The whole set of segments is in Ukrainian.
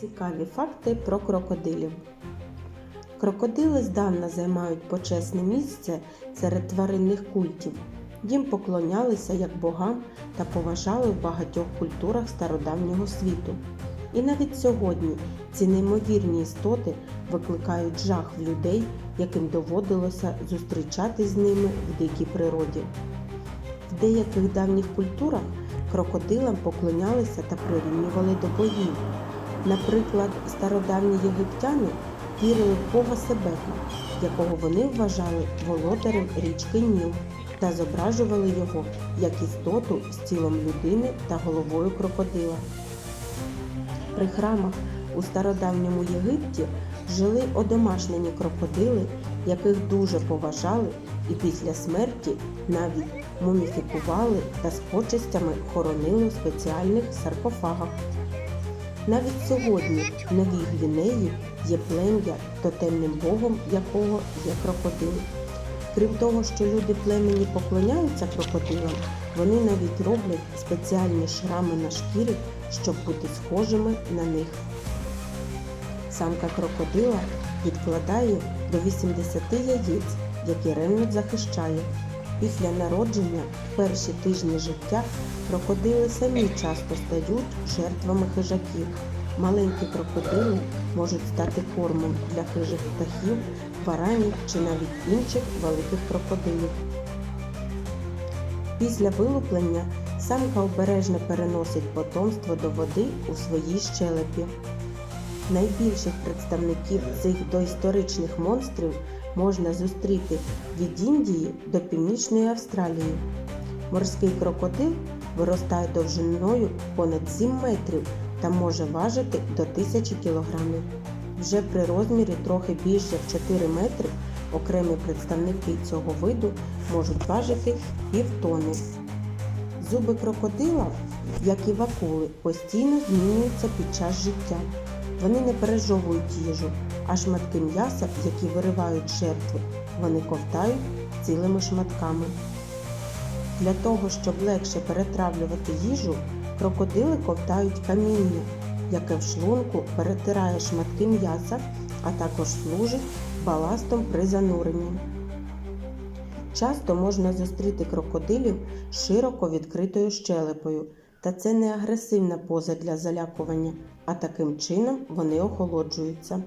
Цікаві факти про крокодилів. Крокодили здавна займають почесне місце серед тваринних культів. Їм поклонялися як богам та поважали в багатьох культурах стародавнього світу. І навіть сьогодні ці неймовірні істоти викликають жах в людей, яким доводилося зустрічатись з ними в дикій природі. В деяких давніх культурах крокодилам поклонялися та прирівнювали до богів. Наприклад, стародавні єгиптяни вірили в бога Себека, якого вони вважали володарем річки Ніл, та зображували його як істоту з тілом людини та головою крокодила. При храмах у стародавньому Єгипті жили одомашнені крокодили, яких дуже поважали і після смерті навіть муміфікували та з почестями хоронили у спеціальних саркофагах. Навіть сьогодні в Новій Гвінеї є плем'я, тотемним богом якого є крокодил. Крім того, що люди племені поклоняються крокодилам, вони навіть роблять спеціальні шрами на шкірі, щоб бути схожими на них. Самка крокодила відкладає до 80 яєць, які ревнуть захищає. Після народження в перші тижні життя крокодили самі часто стають жертвами хижаків. Маленькі крокодили можуть стати кормом для хижих птахів, варанів чи навіть інших великих крокодилів. Після вилуплення самка обережно переносить потомство до води у своїй щелепі. Найбільших представників цих доісторичних монстрів можна зустріти від Індії до Північної Австралії. Морський крокодил виростає довжиною понад 7 метрів та може важити до 1000 кілограмів. Вже при розмірі трохи більше в 4 метри окремі представники цього виду можуть важити півтони. Зуби крокодила, як і в акули, постійно змінюються під час життя. Вони не пережовують їжу, а шматки м'яса, які виривають жертви, вони ковтають цілими шматками. Для того, щоб легше перетравлювати їжу, крокодили ковтають каміння, яке в шлунку перетирає шматки м'яса, а також служить баластом при зануренні. Часто можна зустріти крокодилів широко відкритою щелепою, та це не агресивна поза для залякування, а таким чином вони охолоджуються.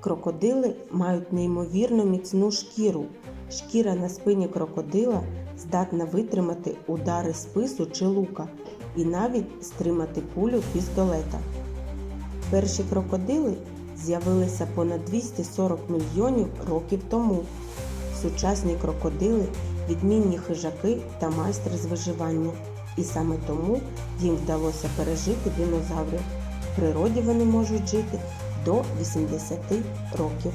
Крокодили мають неймовірно міцну шкіру. Шкіра на спині крокодила здатна витримати удари спису чи лука і навіть стримати кулю пістолета. Перші крокодили з'явилися понад 240 мільйонів років тому. Сучасні крокодили відмінні хижаки та майстри з виживання, і саме тому їм вдалося пережити динозаврів. В природі вони можуть жити до 80 років.